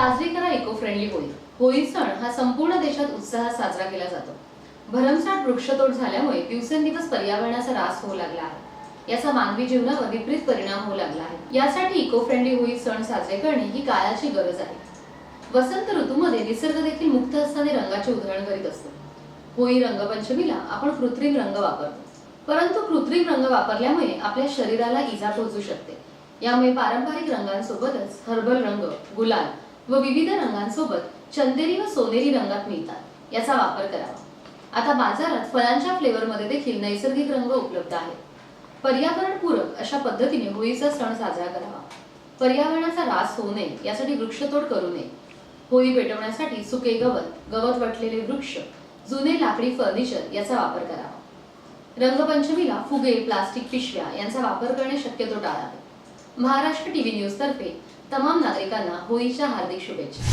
साजरी करा eco friendly Holi Holi सण हा संपूर्ण देशात उत्साहात साजरा केला जातो. भरमसाठ वृक्षतोड झाल्यामुळे दिवसेंदिवस पर्यावरणाचा रास होऊ लागला आहे. याचा मानवी जीवनावर विपरीत परिणाम होऊ लागला आहे. यासाठी इको फ्रेंडली होळी सण साजरे करणे ही काळाची गरज आहे. वसंत ऋतूमध्ये निसर्ग देखील मुक्त असताना रंगाचे उधळण करीत असतो. होळी रंगपंचमीला आपण कृत्रिम रंग वापरतो. परंतु कृत्रिम रंग वापरल्यामुळे आपल्या शरीराला इजा पोहोचू शकते. यामुळे पारंपरिक रंगांसोबतच हर्बल रंग गुलाल व विविध रंगांसोबत चंदेरी व सोनेरी रंगात मिळतात. याचा वापर करावा. आता बाजारात फळांच्या फ्लेवरमध्ये देखील नैसर्गिक रंग उपलब्ध आहेत. पर्यावरणपूरक अशा पद्धतीने होळीचा सण साजरा करावा. पर्यावरणाचा ऱ्हास होऊ नये यासाठी वृक्षतोड करू नये. होळी पेटवण्यासाठी सुके गवत गवत वटलेले वृक्ष जुने लाकडी फर्निचर याचा वापर करावा. रंगपंचमीला फुगे प्लास्टिक पिशव्या यांचा वापर करणे शक्यतो टाळावे. महाराष्ट्र टीव्ही न्यूज तर्फे तमाम नागरिकांना होळीच्या हार्दिक शुभेच्छा